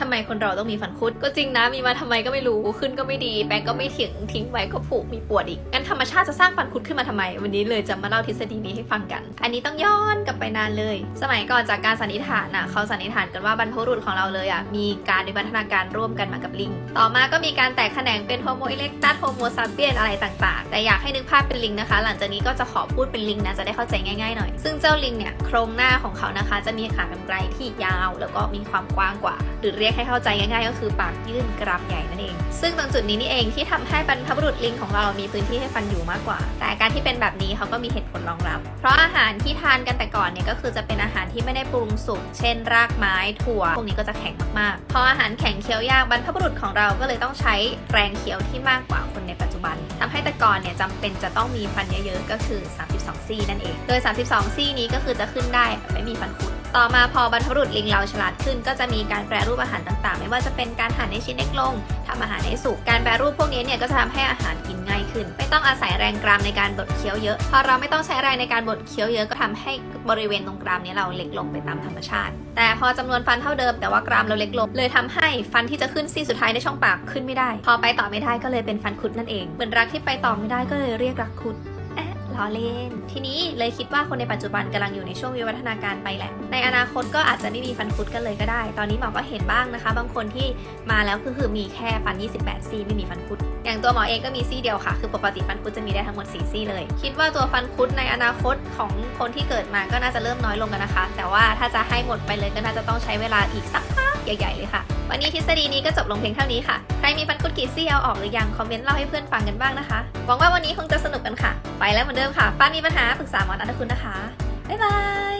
ทำไมคนเราต้องมีฟันคุด ก็จริงนะ มีมาทำไมก็ไม่รู้ ขึ้นก็ไม่ดี แปรงก็ไม่ถึง ทิ้งไว้ก็ผุ มีปวดอีก งั้นธรรมชาติจะสร้างฟันคุดขึ้นมาทำไม วันนี้เลยจะมาเล่าทฤษฎีนี้ให้ฟังกัน อันนี้ต้องย้อนกลับไปนานเลย สมัยก่อนจากการสันนิษฐานน่ะ เขาสันนิษฐานกันว่าบรรพบุรุษของเราเลยอะ มีการวิวัฒนาการร่วมกันมากับลิง ต่อมาก็มีการแตกแขนงเป็นโฮโมอิเล็กตัสโฮโมซาเปียนอะไรต่าง ๆ แต่อยากให้นึกภาพเป็นลิงนะคะ หลังจากนี้ก็จะขอพูดเป็นลิงนะ จะได้เข้าใจง่ายๆหน่อย ซึ่งเจ้าลิงเนี่ย โครงหน้าของเขานะคะ จะมีขากรรไกรที่ยาว แล้วก็มีความกว้างกว่า หรือเรียกให้เข้าใจง่ายๆ ก็คือปากยื่นกรามใหญ่นั่นเอง ซึ่งตรงจุดนี้นี่เองที่ทำให้บรรพบุรุษลิงของเรามีพื้นที่ให้ฟันอยู่มากกว่า แต่การที่เป็นแบบนี้เขาก็มีเหตุผลรองรับ เพราะอาหารที่ทานกันแต่ก่อนเนี่ยก็คือจะเป็นอาหารที่ไม่ได้ปรุงสุก เช่น รากไม้ถั่ว พวกนี้ก็จะแข็งมากๆ พออาหารแข็งเคี้ยวยากบรรพบุรุษของเราก็เลยต้องใช้แรงเคี้ยวที่มากกว่าคนในปัจจุบันทำให้แต่ก่อนเนี่ยจำเป็นจะต้องมีฟันเยอะๆ ก็คือ 32 ซี่นั่นเอง โดย 32 ซี่นี้ก็คือจะขึ้นได้แบบไม่มีฟันคุด ต่อมาพอบรรพบุรุษลิงเราฉลาดขึ้น ก็จะมีการแปรรูปอาหารต่างๆ ไม่ว่าจะเป็นการหั่นในชิ้นเล็กลงทำอาหารให้สุก การแปรรูปพวกนี้เนี่ยก็จะทำให้อาหารกินง่ายขึ้น ไม่ต้องอาศัยแรงกรามในการบดเคี้ยวเยอะ พอเราไม่ต้องใช้แรงในการบดเคี้ยวเยอะก็ทำให้บริเวณตรงกรามเนี้เราเล็กลงไปตามธรรมชาติ แต่พอจำนวนฟันเท่าเดิมแต่ว่ากรามเราเล็กลง เลยทำให้ฟันที่จะขึ้นซี่สุดท้ายในช่องปากขึ้นไม่ได้ พอไปต่อไม่ได้ก็เลยเป็นฟันคุดนั่นเอง เหมือนรักที่ไปต่อไม่ได้ก็เลยเรียกรักคุด ล้อเล่น ทีนี้เลยคิดว่าคนในปัจจุบันกำลังอยู่ในช่วงวิวัฒนาการไปแหละ ในอนาคตก็อาจจะไม่มีฟันคุดกันเลยก็ได้ ตอนนี้หมอก็เห็นบ้างนะคะ บางคนที่มาแล้วก็คือมีแค่ฟัน 28 ซี่ไม่มีฟันคุด อย่างตัวหมอเองก็มีซี่เดียวค่ะ คือปกติฟันคุดจะมีได้ทั้งหมด 4 ซี่เลย คิดว่าตัวฟันคุดในอนาคตของคนที่เกิดมาก็น่าจะเริ่มน้อยลงกันนะคะ แต่ว่าถ้าจะให้หมดไปเลยก็น่าจะต้องใช้เวลาอีกสัก ใหญ่ๆเลยค่ะ วันนี้ทฤษฎีนี้ก็จบลงเพียงเท่านี้ค่ะ ใครมีฟันคุดกี่ซี่เอาออกหรือยังคอมเมนต์เล่าให้เพื่อนฟังกันบ้างนะคะ หวังว่าวันนี้คงจะสนุกกันค่ะ ไปแล้วเหมือนเดิมค่ะฟันมีปัญหาปรึกษาหมอนัทคุณนะคะบ๊ายบาย